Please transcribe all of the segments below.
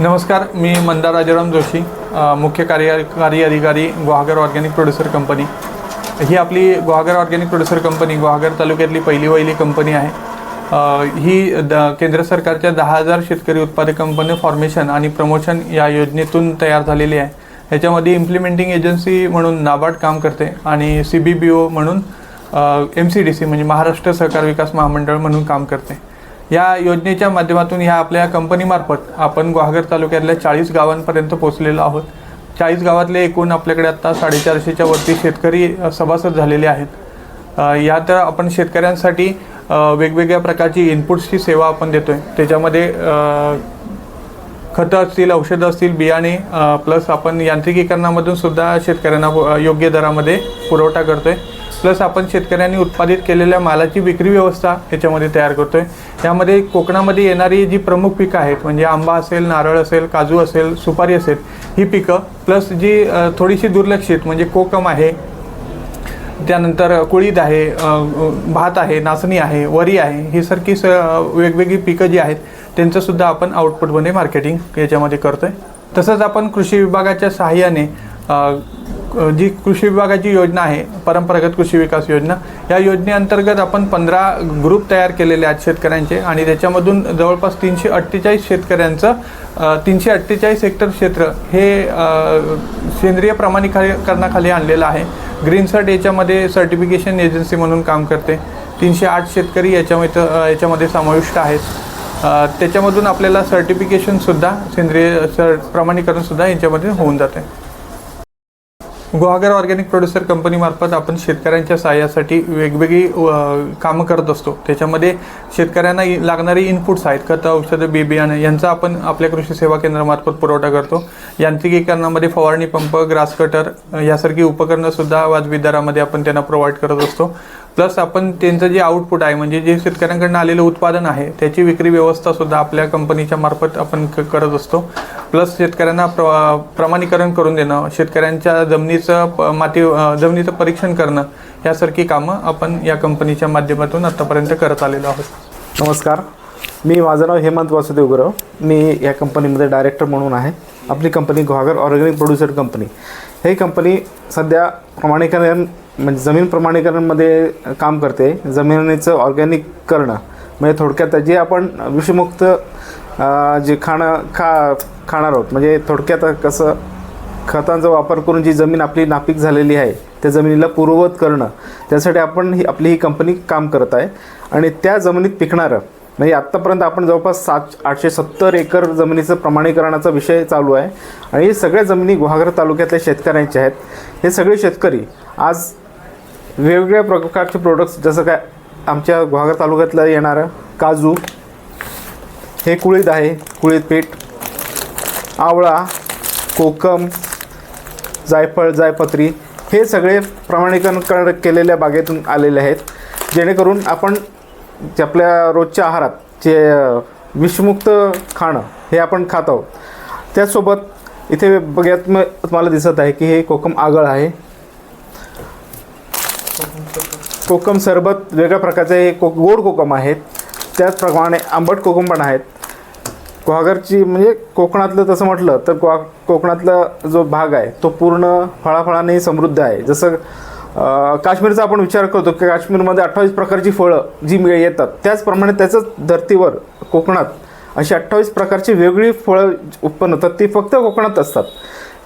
नमस्कार मी मंदार राजाराम जोशी मुख्य कार्यकारी अधिकारी गुहागर ऑर्गॅनिक प्रोड्युसर कंपनी. ही आपली Guhagar organic producer company Guhagar तालुक्यातली पहिली वहिली कंपनी आहे. ही द केंद्र सरकारच्या दहा हजार शेतकरी उत्पादक कंपनी फॉर्मेशन आणि प्रमोशन या योजनेतून तयार झालेली आहे. याच्यामध्ये इम्प्लिमेंटिंग एजन्सी म्हणून नाबार्ड काम करते आणि सी बी बी ओ म्हणून एम सी डी सी म्हणजे महाराष्ट्र सहकार विकास महामंडळ म्हणून काम करते. या योजनेच्या माध्यमातून ह्या आपल्या कंपनीमार्फत आपण गुहागर तालुक्यातल्या चाळीस गावांपर्यंत पोहोचलेलो आहोत. चाळीस गावातले एकूण आपल्याकडे आत्ता साडेचारशेच्या वरती शेतकरी सभासद झालेले आहेत. या यात आपण शेतकऱ्यांसाठी वेगवेगळ्या प्रकारची इनपुट्सची सेवा आपण देतोय. त्याच्यामध्ये खतं असतील औषधं असतील बियाणे प्लस आपण यांत्रिकीकरणामधून सुद्धा शेतकऱ्यांना योग्य दरामध्ये पुरवठा करतोय. प्लस आपण शेतकऱ्यांनी उत्पादित केलेल्या मालाची विक्री व्यवस्था याच्यामध्ये तयार करतोय. यामध्ये कोकणामध्ये येणारी जी प्रमुख पिकं आहेत म्हणजे आंबा असेल नारळ असेल काजू असेल सुपारी असेल ही पिकं प्लस जी थोडीशी दुर्लक्षित म्हणजे कोकम आहे त्यानंतर कुळीद आहे भात आहे नाचणी आहे वरी आहे ही सारखी स वेगवेगळी पिकं जी आहेत त्यांचंसुद्धा आपण आउटपुटमध्ये मार्केटिंग याच्यामध्ये करतो आहे तसंच आपण कृषी विभागाच्या सहाय्याने जी कृषी विभागाची योजना आहे परंपरागत कृषी विकास योजना या योजनेअंतर्गत आपण पंधरा ग्रुप तयार केलेले आहेत शेतकऱ्यांचे आणि त्याच्यामधून जवळपास तीनशे अठ्ठेचाळीस शेतकऱ्यांचं तीनशे अठ्ठेचाळीस हेक्टर क्षेत्र हे सेंद्रिय प्रमाणीकरणाखाली आणलेलं आहे. ग्रीनसर्ट याच्यामध्ये सर्टिफिकेशन एजन्सी म्हणून काम करते. तीनशे आठ शेतकरी याच्यामध्ये याच्यामध्ये समाविष्ट आहेत. त्याच्यामधून आपल्याला सर्टिफिकेशनसुद्धा सेंद्रिय सर प्रमाणीकरणसुद्धा याच्यामध्ये होऊन जाते. गुहागर ऑर्गॅनिक प्रोड्युसर कंपनीमार्फत आपण शेतकऱ्यांच्या सहाय्यासाठी वेगवेगळी कामं करत असतो. त्याच्यामध्ये शेतकऱ्यांना लागणारे इनपुट्स आहेत. खतं औषधं बी बियाणं यांचा आपण आपल्या कृषी सेवा केंद्रामार्फत पुरवठा करतो. यांत्रिकीकरणामध्ये फवारणी पंप ग्रास कटर यासारखी उपकरणंसुद्धा वाजवी दरामध्ये आपण त्यांना प्रोव्हाइड करत असतो. प्लस आपण त्यांचं जे आउटपुट आहे म्हणजे जे शेतकऱ्यांकडनं आलेलं उत्पादन आहे त्याची विक्री व्यवस्था सुद्धा आपल्या कंपनीच्या मार्फत आपण क- करत असतो. प्लस शेतकऱ्यांना प्र प्रमाणीकरण करून देणं शेतकऱ्यांच्या जमिनीचं प- माती जमिनीचं परीक्षण करणं यासारखी कामं आपण या कंपनीच्या माध्यमातून आत्तापर्यंत करत आलेलो आहोत. नमस्कार. मी माझं नाव हेमंत वासुदेव गुरव. मी या कंपनीमध्ये डायरेक्टर म्हणून आहे. आपली company Guhagar organic producer company ही कंपनी सध्या प्रमाणीकरण म्हणजे जमीन प्रमाणीकरणमध्ये काम करते. जमिनीचं ऑर्गॅनिक करणं. म्हणजे थोडक्यात जे आपण विषमुक्त जे खाणं खा खाणार आहोत. म्हणजे थोडक्यात कसं खतांचा वापर करून जी जमीन आपली नापीक झालेली आहे त्या जमिनीला पूर्ववत करणं. त्यासाठी आपण ही आपली ही कंपनी काम करत आहे. आणि त्या जमिनीत पिकणारं म्हणजे आत्तापर्यंत आपण जवळपास सात आठशे सत्तर एकर जमिनीचं प्रमाणीकरणाचा विषय चालू आहे. आणि हे सगळ्या जमिनी गुहागर तालुक्यातल्या शेतकऱ्यांचे आहेत. हे सगळे शेतकरी आज वेगवेगळ्या प्रकारचे प्रोडक्ट्स जसं काय आमच्या गुहागर तालुक्यातलं येणारं काजू हे कुळीद आहे कुळीत पीठ आवळा कोकम जायफळ जायपत्री हे सगळे प्रमाणीकरण कर- केलेल्या बागेतून आलेले आहेत. जेणेकरून आपण जे आपल्या रोजच्या आहारात जे विषमुक्त खाणं हे आपण खात आहोत. त्याचसोबत इथे बघ्यात तुम्हाला दिसत आहे की हे कोकम आगळ आहे. कोकम सरबत वेगळ्या प्रकारचे हे को गोड कोकम आहेत. त्याचप्रमाणे आंबट कोकम पण आहेत. गुहागरची म्हणजे कोकणातलं तसं म्हटलं तर गुहा कोकणातला जो भाग आहे तो पूर्ण फळाफळाने समृद्ध आहे. जसं काश्मीरचा आपण विचार करतो की काश्मीरमध्ये अठ्ठावीस प्रकारची फळं जी मिळ येतात. त्याचप्रमाणे त्याचंच धर्तीवर कोकणात अशी अठ्ठावीस प्रकारची वेगळी फळं उत्पन्न होतात. ती फक्त कोकणात असतात.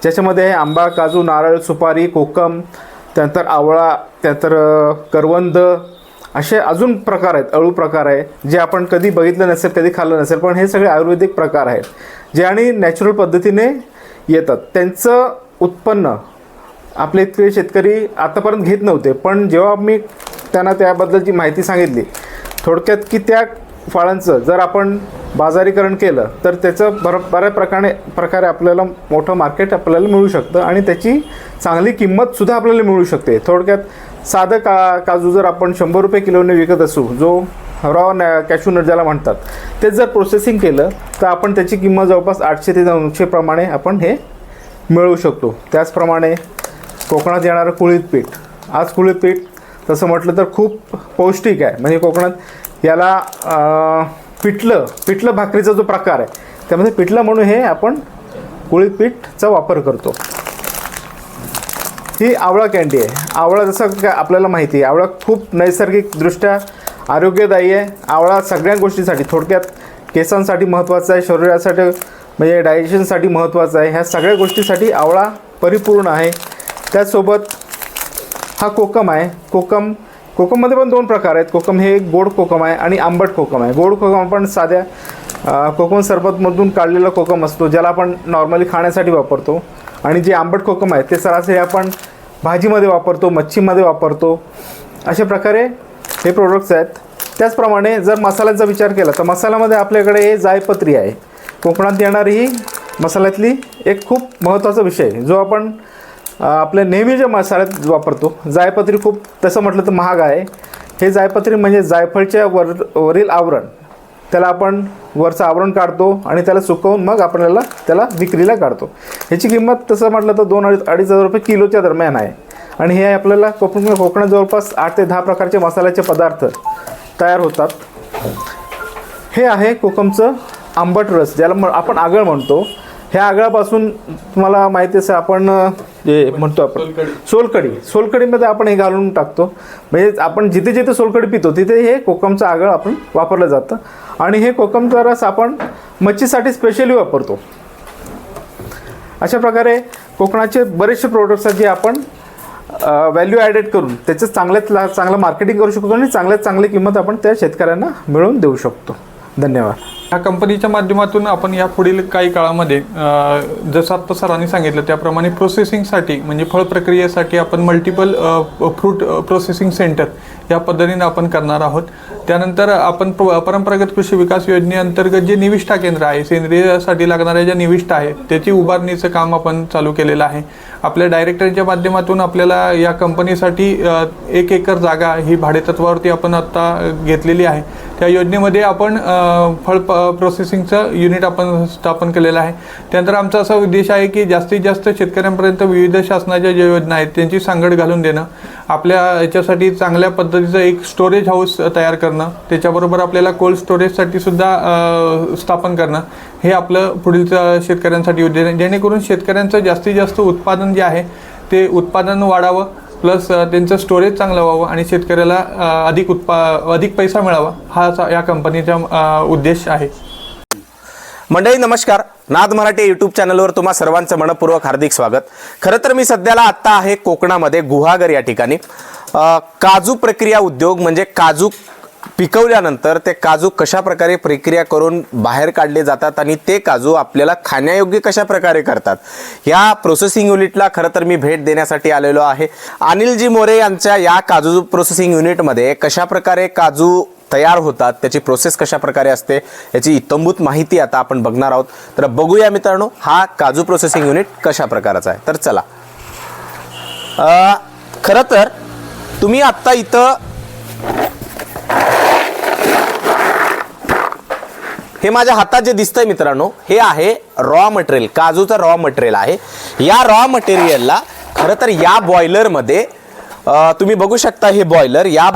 ज्याच्यामध्ये आंबा काजू नारळ सुपारी कोकम त्यानंतर आवळा त्यानंतर करवंद असे अजून प्रकार आहेत अळू प्रकार आहे जे आपण कधी बघितलं नसेल कधी खाल्लं नसेल पण हे सगळे आयुर्वेदिक प्रकार आहेत जे आणि नॅचरल पद्धतीने येतात. त्यांचं उत्पन्न आपले इतके शेतकरी आतापर्यंत घेत नव्हते पण जेव्हा मी त्यांना त्याबद्दलची माहिती सांगितली थोडक्यात की त्या फळांचं जर आपण बाजारीकरण केलं तर त्याचं बर बऱ्या प्रकारे प्रकारे आपल्याला मोठं मार्केट आपल्याला मिळू शकतं आणि त्याची चांगली किंमतसुद्धा आपल्याला मिळू शकते. थोडक्यात साधं का काजू जर आपण शंभर रुपये किलोने विकत असू जो रॉ नॅ कॅशू नट ज्याला म्हणतात ते जर प्रोसेसिंग केलं तर आपण त्याची किंमत जवळपास आठशे ते नऊशे प्रमाणे आपण हे मिळवू शकतो. त्याचप्रमाणे कोकणात येणारं कुळीत पीठ. आज कुळीत पीठ तसं म्हटलं तर खूप पौष्टिक आहे. म्हणजे कोकणात याला पिठलं पिठलं भाकरीचा जो प्रकार आहे त्यामध्ये पिठलं म्हणून हे आपण कुळीपीठचा वापर करतो. ही आवळा कॅन्डी आहे. आवळा जसं का आपल्याला माहिती आहे आवळा खूप नैसर्गिकदृष्ट्या आरोग्यदायी आहे. आवळा सगळ्या गोष्टीसाठी थोडक्यात केसांसाठी महत्त्वाचा आहे शरीरासाठी म्हणजे डायजेशनसाठी महत्त्वाचा आहे. ह्या सगळ्या गोष्टीसाठी आवळा परिपूर्ण आहे. त्याचसोबत हा कोकम आहे. कोकम कोकममध्ये पण दोन प्रकार आहेत. कोकम हे एक गोड कोकम आहे आणि आंबट कोकम आहे. गोड कोकम आपण साध्या कोकम सरबतमधून काढलेला कोकम असतो ज्याला आपण नॉर्मली खाण्यासाठी वापरतो. आणि जे आंबट कोकम आहे ते सरासरी आपण भाजीमध्ये वापरतो मच्छीमध्ये वापरतो. अशा प्रकारे हे प्रोडक्ट्स आहेत. त्याचप्रमाणे जर मसाल्याचा विचार केला तर मसाल्यामध्ये आपल्याकडे हे जायपत्री आहे. कोकणात येणारी ही मसाल्यातली एक खूप महत्त्वाचा विषय आहे जो आपण आपले आपल्या नेहमीच्या मसाल्यात वापरतो जायपत्री खूप तसं म्हटलं तर महाग आहे. हे जायपत्री म्हणजे जायफळच्या वर वरील आवरण. त्याला आपण वरचं आवरण काढतो आणि त्याला सुकवून मग आपल्याला त्याला विक्रीला काढतो. ह्याची किंमत तसं म्हटलं तर दोन अडीच अडीच हजार रुपये किलोच्या दरम्यान आहे. आणि हे आपल्याला कोकण कोकणात जवळपास आठ ते दहा प्रकारचे मसाल्याचे पदार्थ तयार होतात. हे आहे कोकमचं आंबट रस ज्याला म आपण आगळ म्हणतो. ह्या आगळापासून तुम्हाला माहिती असेल आपण जे म्हणतो आपण. सोलकढी. सोलकढीमध्ये आपण हे घालून टाकतो. म्हणजे आपण जिथे जिथे सोलकढी पितो तिथे हे कोकमचं आगळ आपण वापरलं जातं. आणि हे कोकमचा रस आपण मच्छीसाठी स्पेशली वापरतो. अशा प्रकारे कोकणाचे बरेचसे प्रोडक्ट्स आहेत जे आपण व्हॅल्यू ॲडेड करून त्याचं चांगल्यात चांगलं मार्केटिंग करू शकतो आणि चांगल्यात चांगली किंमत आपण त्या शेतकऱ्यांना मिळवून देऊ शकतो. धन्यवाद. या कंपनीच्या माध्यमातून आपण या पुढील काही काळामध्ये जसं आत्ता सरांनी सांगितलं त्याप्रमाणे प्रोसेसिंगसाठी म्हणजे फळ प्रक्रियेसाठी आपण मल्टिपल फ्रूट प्रोसेसिंग सेंटर या पद्धतीने आपण करणार आहोत. त्यानंतर आपण प- परंपरागत कृषी विकास योजनेअंतर्गत जे निविष्ठा केंद्र आहे सेंद्रियसाठी लागणाऱ्या ज्या निविष्ठा आहेत त्याची उभारणीचं काम आपण चालू केलेलं आहे. आपल्या डायरेक्टरच्या माध्यमातून आपल्याला या कंपनीसाठी एक एकर जागा ही भाडेतत्वावरती आपण आत्ता घेतलेली आहे. त्या योजनेमध्ये आपण फळ प्रोसेसिंगचं युनिट आपण स्थापन केलेलं आहे. त्यानंतर आमचा असा उद्देश आहे की जास्तीत जास्त शेतकऱ्यांपर्यंत विविध शासनाच्या ज्या योजना आहेत त्यांची सांगड घालून देणं. आपल्या याच्यासाठी चांगल्या पद्धतीचं एक स्टोरेज हाऊस तयार करणं त्याच्याबरोबर आपल्याला कोल्ड स्टोरेजसाठी सुद्धा स्थापन करणं हे आपलं पुढील शेतकऱ्यांसाठी उद्देश जेणेकरून शेतकऱ्यांचं जास्तीत जास्त उत्पादन जे आहे ते उत्पादन वाढावं प्लस त्यांचं स्टोरेज चांगलं व्हावं आणि शेतकऱ्याला अधिक उत्पा अधिक पैसा मिळावा हा असा या कंपनीचा उद्देश आहे. मंडळी नमस्कार. नाद मराठी यूट्यूब चॅनलवर तुम्हा सर्वांचं मनपूर्वक हार्दिक स्वागत. खरं तर मी सध्याला आत्ता आहे कोकणामध्ये गुहागर या ठिकाणी. काजू प्रक्रिया उद्योग म्हणजे काजू पिकवल्यानंतर ते काजू कशा प्रकारे प्रक्रिया करून बाहेर काढले जातात आणि ते काजू आपल्याला खाण्यायोग्य कशा प्रकारे करतात? या प्रोसेसिंग युनिटला खरं तर मी भेट देण्यासाठी आलेलो आहे. अनिलजी मोरे यांच्या या काजू प्रोसेसिंग युनिटमध्ये कशा प्रकारे काजू तयार होतात त्याची प्रोसेस कशा प्रकारे असते याची इतंभूत माहिती आता आपण बघणार आहोत. तर बघूया मित्रांनो हा काजू प्रोसेसिंग युनिट कशा प्रकाराचा आहे? तर चला. अ, खरं तर तुम्ही आत्ता इथं हे माझ्या हातात जे दिसतंय मित्रांनो हे आहे रॉ मटेरियल काजूचं रॉ मटेरियल आहे. या रॉ मटेरियलला खरं तर या बॉयलरमध्ये तुम्ही बघू शकता हे बॉयलर या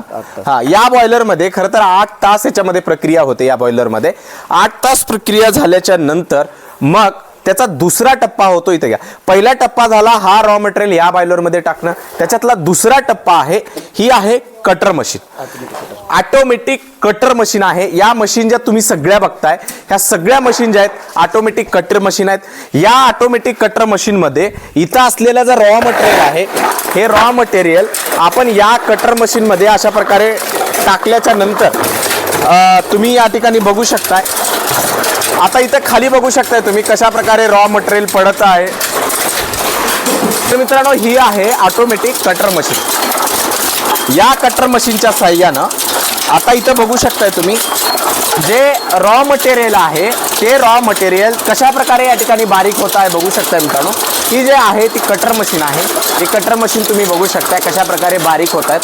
हा या बॉयलरमध्ये खरं तर आठ तास याच्यामध्ये प्रक्रिया होते या बॉयलरमध्ये आठ तास प्रक्रिया झाल्याच्यानंतर मग त्याचा दुसरा टप्पा होतो इथे घ्या. पहिला टप्पा झाला हा रॉ मटेरियल या बायलरमध्ये टाकणं. त्याच्यातला दुसरा टप्पा आहे ही आहे cutter machine automatic cutter machine आहे. या मशीन ज्या तुम्ही सगळ्या बघताय ह्या सगळ्या मशीन ज्या आहेत ऑटोमॅटिक कटर मशीन आहेत. या ऑटोमॅटिक कटर मशीनमध्ये इथं असलेलं जे रॉ मटेरियल आहे हे रॉ मटेरियल आपण या कटर मशीनमध्ये अशा प्रकारे टाकल्याच्या नंतर तुम्ही या ठिकाणी बघू शकताय. आता इथं खाली बघू शकताय तुम्ही कशा प्रकारे रॉ मटेरियल पडत आहे. तर मित्रांनो ही आहे ऑटोमॅटिक कटर मशीन या कटर मशीनच्या साह्यानं आता इथं बघू शकताय तुम्ही जे रॉ मटेरियल आहे ते रॉ मटेरियल कशा प्रकारे या ठिकाणी बारीक होत आहे बघू शकताय मित्रांनो. ही जे आहे ती कटर मशीन आहे. ही कटर मशीन तुम्ही बघू शकताय कशा प्रकारे बारीक होत आहेत.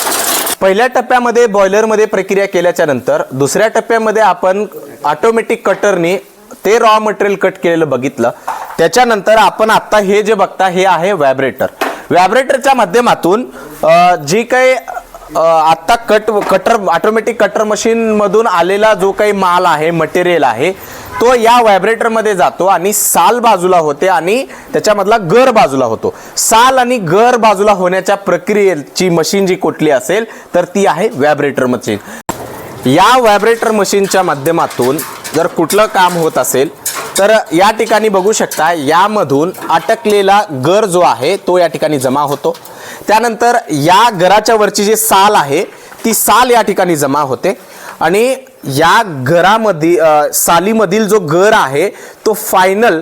पहिल्या टप्प्यामध्ये बॉयलरमध्ये प्रक्रिया केल्याच्यानंतर दुसऱ्या टप्प्यामध्ये आपण ऑटोमॅटिक कटरने ते रॉ मटेरियल कट केलेलं बघितलं. त्याच्यानंतर आपण आता हे जे बघता हे आहे व्हॅब्रेटर व्हॅब्रेटरच्या माध्यमातून जी काही आत्ता कट कटर ऑटोमॅटिक कटर मशीनमधून आलेला जो काही माल आहे मटेरियल आहे तो या व्हायब्रेटरमध्ये जातो आणि साल बाजूला होते आणि त्याच्यामधला गर बाजूला होतो. साल आणि गर बाजूला होण्याच्या प्रक्रियेची मशीन जी कुठली असेल तर ती आहे व्हायब्रेटर मशीन या व्हायब्रेटर मशीनच्या माध्यमातून जर कुठलं काम होत असेल तर या ठिकाणी बघू शकता यामधून अटकलेला गर जो आहे तो या ठिकाणी जमा होतो. त्यानंतर या गराच्या वरची जी साल आहे ती साल या ठिकाणी जमा होते. आणि या गरामध्ये सालीमधील जो गर आहे तो फायनल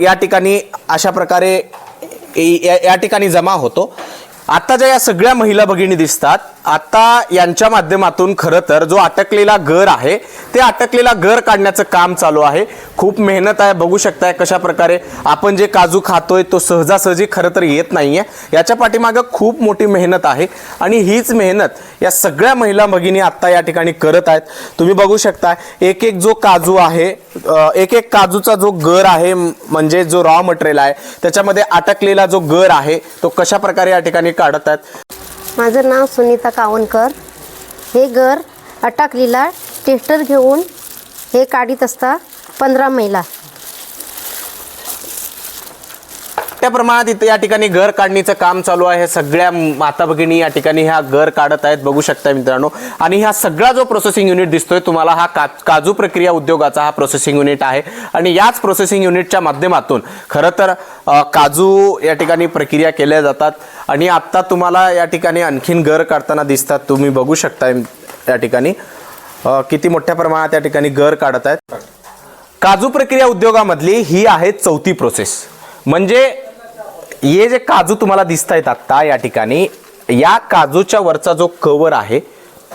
या ठिकाणी अशा प्रकारे या या ठिकाणी जमा होतो. आता ज्या या सगळ्या महिला भगिनी दिसतात आता यांच्या माध्यमातून खरं तर जो अटकलेला घर आहे ते अटकलेला घर काढण्याचं काम चालू आहे. खूप मेहनत आहे बघू शकताय कशा प्रकारे आपण जे काजू खातोय तो सहजासहजी खरं तर येत नाहीये. याच्या पाठीमागं खूप मोठी मेहनत आहे आणि हीच मेहनत या सगळ्या महिला भगिनी आत्ता या ठिकाणी करत आहेत. तुम्ही बघू शकता एक एक जो काजू आहे एक एक काजूचा जो गर आहे म्हणजे जो रॉ मटेरियल आहे त्याच्यामध्ये अटकलेला जो गर आहे तो कशा प्रकारे या ठिकाणी काढत आहेत माझं नाव सुनीता कावणकर हे घर अटाकलीला टेस्टर घेऊन हे काढीत असता पंधरा महिला त्या प्रमाणात इथे या ठिकाणी घर काढणीचं काम चालू आहे. सगळ्या माता भगिनी या ठिकाणी ह्या घर काढत आहेत. बघू शकता मित्रांनो. आणि हा सगळा जो प्रोसेसिंग युनिट दिसतोय तुम्हाला हा का काजू प्रक्रिया उद्योगाचा हा प्रोसेसिंग युनिट आहे. आणि याच प्रोसेसिंग युनिटच्या माध्यमातून खरं तर काजू या ठिकाणी प्रक्रिया केल्या जातात. आणि आत्ता तुम्हाला या ठिकाणी आणखीन घर काढताना दिसतात. तुम्ही बघू शकता या ठिकाणी. किती मोठ्या प्रमाणात या ठिकाणी घर काढत आहेत. काजू प्रक्रिया उद्योगामधली ही आहे चौथी प्रोसेस म्हणजे हे जे काजू तुम्हाला दिसत आहेत आत्ता या ठिकाणी या काजूच्या वरचा जो कवर आहे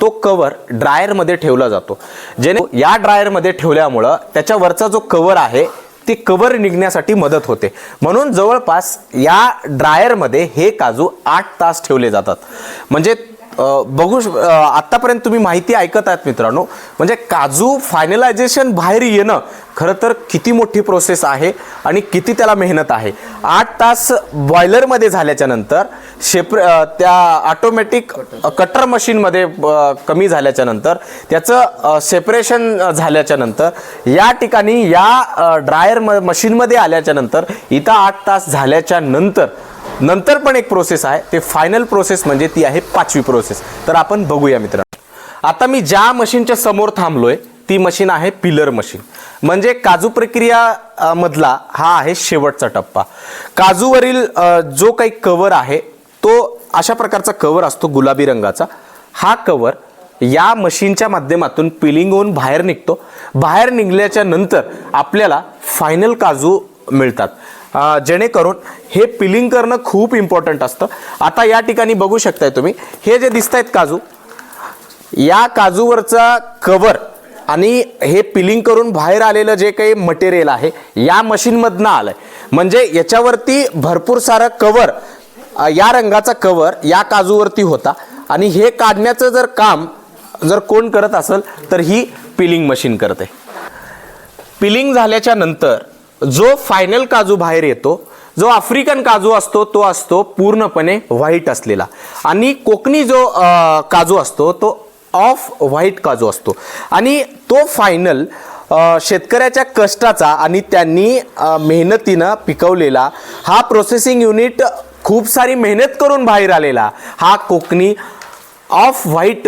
तो कवर ड्रायरमध्ये ठेवला जातो. जेणे या ड्रायरमध्ये ठेवल्यामुळं त्याच्यावरचा जो कवर आहे ते कवर निघण्यासाठी मदत होते. म्हणून जवळपास या ड्रायरमध्ये हे काजू आठ तास ठेवले जातात. म्हणजे बघू आत्तापर्यंत तुम्ही माहिती ऐकत आहात मित्रांनो. म्हणजे काजू फायनलायझेशन बाहेर येणं खरं तर किती मोठी प्रोसेस आहे आणि किती त्याला मेहनत आहे. आठ तास बॉयलरमध्ये झाल्याच्यानंतर शेप त्या ऑटोमॅटिक कटर मशीनमध्ये कमी झाल्याच्यानंतर त्याचं सेपरेशन झाल्याच्यानंतर या ठिकाणी या ड्रायर म मशीनमध्ये आल्याच्यानंतर इथं आठ तास झाल्याच्यानंतर नंतर पण एक प्रोसेस आहे. ते फायनल प्रोसेस म्हणजे ती आहे पाचवी प्रोसेस तर आपण बघूया मित्रांनो. आता मी ज्या मशीनच्या समोर थांबलोय ती मशीन आहे पिलर मशीन म्हणजे काजू प्रक्रिया मधला हा आहे शेवटचा टप्पा. काजूवरील जो काही कवर आहे तो अशा प्रकारचा कवर असतो गुलाबी रंगाचा. हा कवर या मशीनच्या माध्यमातून पिलिंग होऊन बाहेर निघतो. बाहेर निघल्याच्या नंतर आपल्याला फायनल काजू मिळतात. जेणेकरून हे पिलिंग करणं खूप इम्पॉर्टंट असतं. आता या ठिकाणी बघू शकताय तुम्ही. हे जे दिसत आहेत काजू या काजूवरचा कवर आणि हे पिलिंग करून बाहेर आलेलं जे काही मटेरियल आहे या मशीनमधनं आलंय. म्हणजे याच्यावरती भरपूर सारं कवर या रंगाचा कवर या काजूवरती होता. आणि हे काढण्याचं जर काम जर कोण करत असेल तर ही पिलिंग मशीन करते. पिलिंग झाल्याच्यानंतर जो फायनल काजू बाहेर येतो जो आफ्रिकन काजू असतो तो असतो पूर्णपणे व्हाईट असलेला. आणि कोकणी जो काजू असतो तो ऑफ व्हाईट काजू असतो. आणि तो फायनल शेतकऱ्याच्या कष्टाचा आणि त्यांनी मेहनतीनं पिकवलेला हा प्रोसेसिंग युनिट खूप सारी मेहनत करून बाहेर आलेला. हा कोकणी ऑफ व्हाईट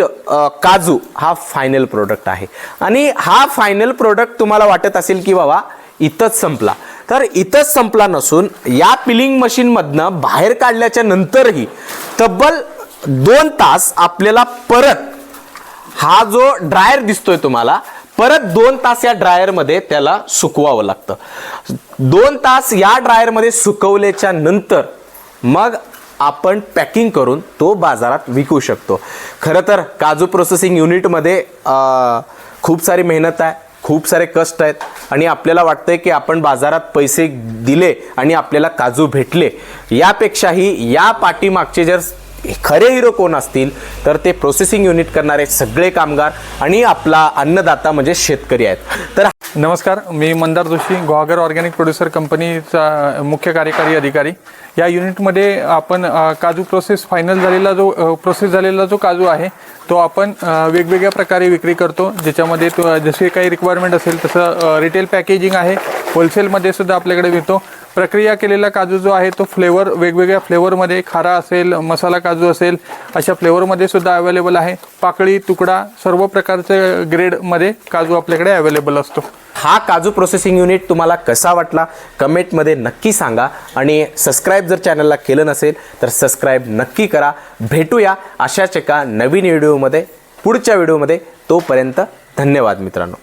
काजू हा फायनल प्रोडक्ट आहे. आणि हा फायनल प्रोडक्ट तुम्हाला वाटत असेल की बाबा इथंच संपला. तर इथंच संपला नसून या पिलिंग मशीनमधनं बाहेर काढल्याच्या नंतरही तब्बल दोन तास आपल्याला परत हा जो ड्रायर दिसतोय तुम्हाला परत दोन तास या ड्रायरमध्ये त्याला सुकवावं लागतं. दोन तास या ड्रायरमध्ये सुकवल्याच्या नंतर मग आपण पॅकिंग करून तो बाजारात विकू शकतो. खरं तर काजू प्रोसेसिंग युनिटमध्ये खूप सारी मेहनत आहे. खूप सारे कष्ट आहेत. आणि आपल्याला वाटतंय की आपण बाजारात पैसे दिले आणि आपल्याला काजू भेटले. यापेक्षाही या पाठीमागचे जर खरे हिरो कोण असतील तर ते प्रोसेसिंग युनिट करणारे सगळे कामगार आणि आपला अन्नदाता म्हणजे शेतकरी आहेत. तर नमस्कार मी मंदार जोशी गोहागर ऑर्गॅनिक प्रोड्युसर कंपनीचा मुख्य कार्यकारी अधिकारी. या युनिटमध्ये आपण काजू प्रोसेस फायनल झालेला जो प्रोसेस झालेला जो काजू आहे तो आपण वेगवेगळ्या प्रकारे विक्री करतो. ज्याच्यामध्ये तो जसे काही रिक्वायरमेंट असेल तसं रिटेल पॅकेजिंग आहे होलसेलमध्ये सुद्धा आपल्याकडे मिळतो. प्रक्रिया केलेला काजू जो आहे तो फ्लेवर वेगवेगळ्या फ्लेवरमध्ये खारा असेल मसाला काजू असेल अशा फ्लेवरमध्ये सुद्धा अवेलेबल आहे. पाकळी तुकडा सर्व प्रकारच्या ग्रेडमध्ये काजू आपल्याकडे अवेलेबल असतो. हा काजू प्रोसेसिंग युनिट तुम्हाला कसा वाटला? कमेंटमध्ये नक्की सांगा. आणि सबस्क्राईब जर चॅनलला केलं नसेल तर सबस्क्राईब नक्की करा. भेटूया अशाच एका नवीन व्हिडिओमध्ये पुढच्या व्हिडिओमध्ये तोपर्यंत धन्यवाद मित्रांनो.